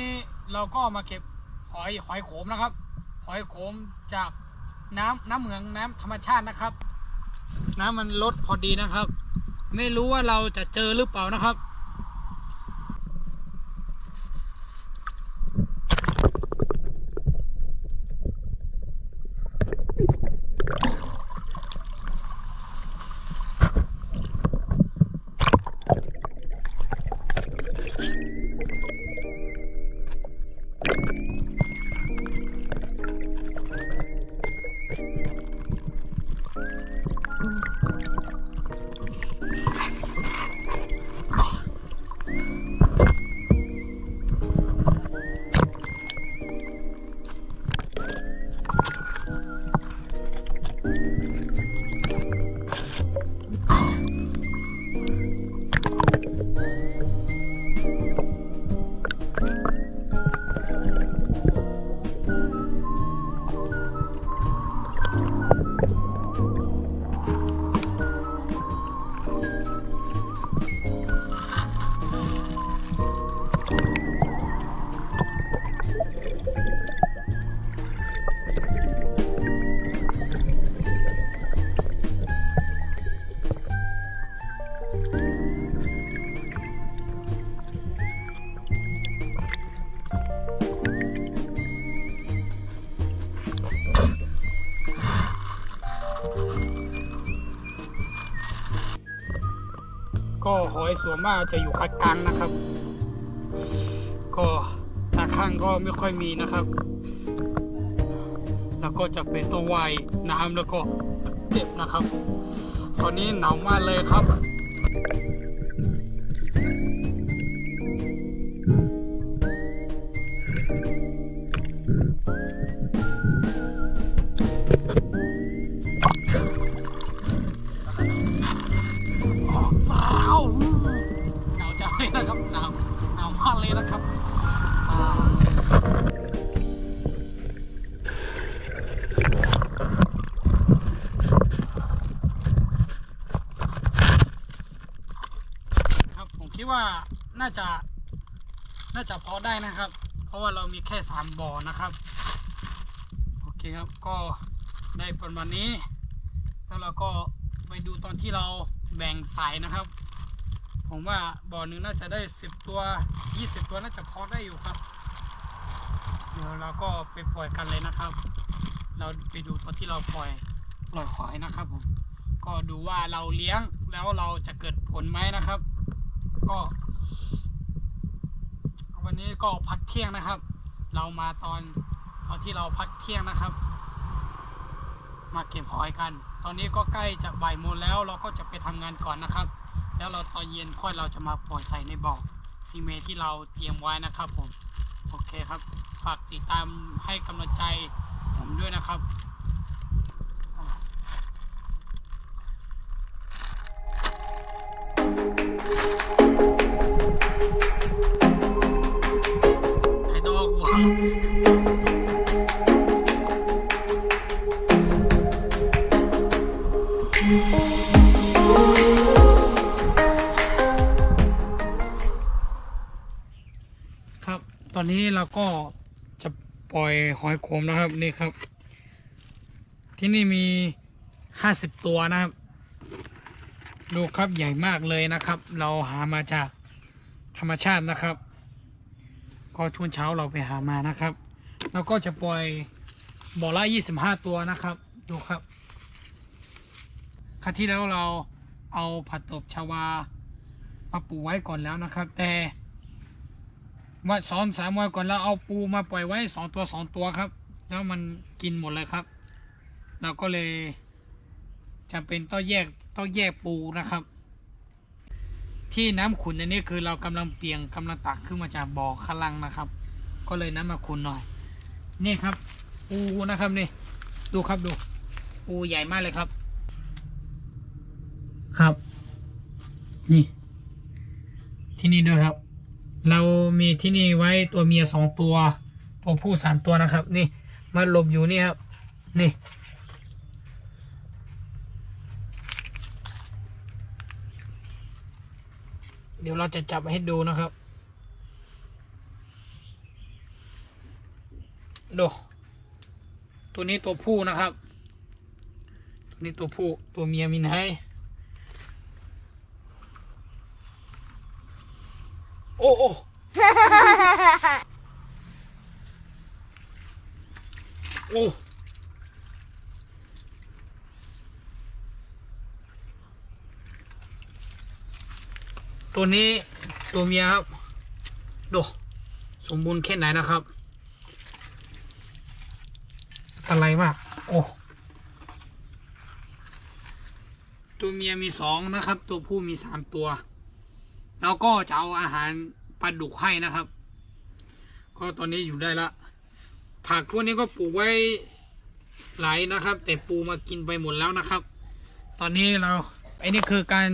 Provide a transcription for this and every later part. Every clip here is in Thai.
นี้เราก็มาเก็บหอยหอยโขมนะครับ หอยโขมจากน้ำน้ำเหมืองน้ำธรรมชาตินะครับ น้ำมันลดพอดีนะครับ ไม่รู้ว่าเราจะเจอหรือเปล่านะครับ Bye. ก็หอยส่วนมากจะอยู่คัดกลางนะครับ ก็ตาข้างก็ไม่ค่อยมีนะครับ แล้วก็จะเป็นตัววายน้ำแล้วก็เจ็บนะครับ ตอนนี้หนาวมากเลยครับาวยนะครับหนาวหนาวมากเลยนะครับครับผมคิดว่าน่าจะน่าจะพอได้นะครับ เพราะว่าเรามีแค่สามบ่อนะครับโอเคครับก็ได้ประมาณนี้ แล้วเราก็ไปดูตอนที่เราแบ่งสายนะครับ ผมว่าบ่อหนึ่งน่าจะได้สิบตัวยี่สิบตัวน่าจะพอได้อยู่ครับ เดี๋ยวเราก็ไปปล่อยกันเลยนะครับ เราไปดูตอนที่เราปล่อยปล่อยหอยนะครับผม ก็ดูว่าเราเลี้ยงแล้วเราจะเกิดผลไหมนะครับ ก็ วันนี้ก็พักเที่ยงนะครับ เรามาตอนตอนที่เราพักเที่ยงนะครับ มาเก็บหอยกัน ตอนนี้ก็ใกล้จะบ่ายโมงแล้ว เราก็จะไปทำงานก่อนนะครับ แล้วเราตอนเย็นค่อยเราจะมาปล่อยใส่ในบ่อซีเมนที่เราเตรียมไว้นะครับผม โอเคครับ ฝากติดตามให้กำลังใจผมด้วยนะครับไอ้ดอกหัว อนนี้เราก็จะปล่อยหอยโขมนะครับนี่ครับ ที่นี่มีห้าสิบตัวนะครับ ดูครับใหญ่มากเลยนะครับ เราหามาจากธรรมชาตินะครับ ก็ช่วงเช้าเราไปหามานะครับ แล้วก็จะปล่อยบ่อละยี่สิบห้าตัวนะครับ ดูครับครั้งที่แล้วเราเอาผัดตบชาวามาปลูกไว้ก่อนแล้วนะครับ แต่ ว่าซ้อมสามวันก่อนแล้วเอาปูมาปล่อยไว้สองตัวสองตัวครับ แล้วมันกินหมดเลยครับ เราก็เลยจะเป็นต้องแยกต้องแยกปูนะครับ ที่น้ำขุนอันนี้คือเรากำลังเปลี่ยงกำลังตักขึ้นมาจากบ่อขล่างนะครับ ก็เลยน้ำมาขุนหน่อย นี่ครับ ปูนะครับนี่ ดูครับดู ปูใหญ่มากเลยครับ ครับ นี่ ที่นี่ด้วยครับ ที่นี่ไว้ตัวเมียสองตัวตัวผู้สามตัวนะครับ นี่มันหลบอยู่นี่ครับ นี่เดี๋ยวเราจะจับให้ดูนะครับ ดู ตัวนี้ตัวผู้นะครับ ตัวนี้ตัวผู้ ตัวเมียมีไหนโอ้โอ้ โอ้ตัวนี้ตัวเมียครับดูสมบูรณ์แค่ไหนนะครับ อะไรมาก โอ้ตัวเมียมีสองนะครับ ตัวผู้มีสามตัว แล้วก็จะเอาอาหาร ปลาดุกให้นะครับ ก็ตอนนี้อยู่ได้ละ ผักพวกนี้ก็ปลูกไว้หลายนะครับ แต่ปูมากินไปหมดแล้วนะครับ ตอนนี้เราไอ้นี่คือการ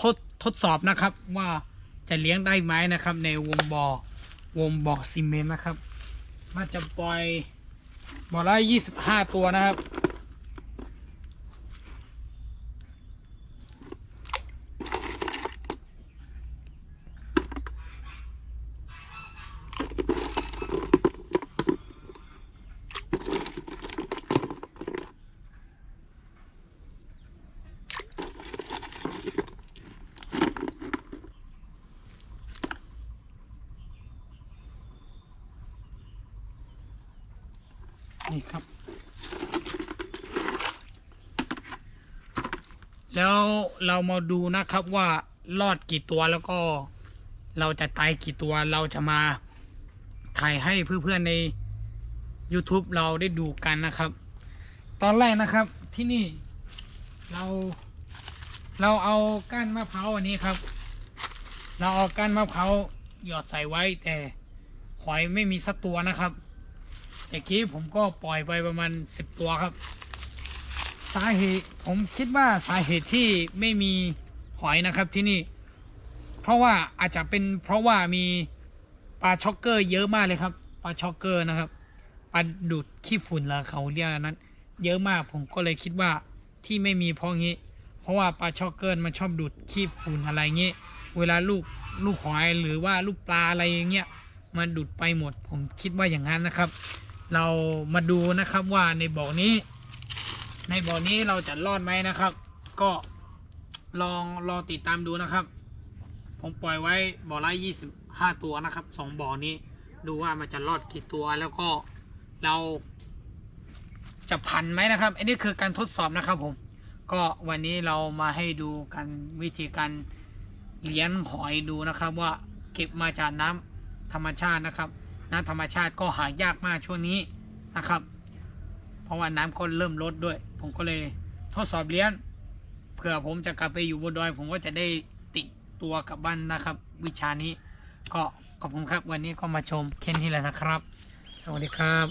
ทดทดสอบนะครับ ว่าจะเลี้ยงได้ไหมนะครับ ในวงบ่อวงบ่อซีเมนต์นะครับน่าจะปล่อยบ่อละยี่สิบห้าตัวนะครับ แล้วเรามาดูนะครับว่ารอดกี่ตัวแล้วก็เราจะตายกี่ตัวเราจะมาถ่ายให้เพื่อนๆใน YouTube เราได้ดูกันนะครับ ตอนแรกนะครับที่นี่เรา เราเอาก้านมะพร้าวอันนี้ครับ เราเอาก้านมะพร้าวหยอดใส่ไว้แต่หอยไม่มีสักตัวนะครับเมื่อกี้ผมก็ปล่อยไปประมาณสิบตัวครับ สาเหตุผมคิดว่าสาเหตุที่ไม่มีหอยนะครับที่นี่ เพราะว่าอาจจะเป็นเพราะว่ามีปลาช็อกเกอร์เยอะมากเลยครับปลาช็อกเกอร์นะครับปลาดูดขี้ฝุ่นละเขาเรียกนั้น เยอะมากผมก็เลยคิดว่าที่ไม่มีเพราะงี้ เพราะว่าปลาช็อกเกอร์มันชอบดูดขี้ฝุ่นอะไรเงี้ยเวลาลูกลูกหอยหรือว่าลูกปลาอะไรอย่างเงี้ยมันดูดไปหมด ผมคิดว่าอย่างนั้นนะครับ เรามาดูนะครับว่าในบ่อนี้ ในบ่อนี้เราจะรอดไหมนะครับ ก็ลองรอติดตามดูนะครับ ผมปล่อยไว้บ่อละยี่สิบห้าตัวนะครับสองบ่อนี้ดูว่ามันจะรอดกี่ตัวแล้วก็เราจะพันไหมนะครับ อันนี้คือการทดสอบนะครับผม ก็วันนี้เรามาให้ดูกันวิธีการเลี้ยงหอยดูนะครับ ว่าเก็บมาจากน้ำธรรมชาตินะครับ น้ำธรรมชาติก็หายากมากช่วงนี้นะครับ เพราะว่าน้ำก็เริ่มลดด้วย ผมก็เลยทดสอบเลี้ยงเผื่อผมจะกลับไปอยู่บนดอย ผมก็จะได้ติดตัวกลับบ้านนะครับ วิชานี้ก็ขอบคุณครับ วันนี้ก็มาชมเค้นที่แล้วนะครับ สวัสดีครับ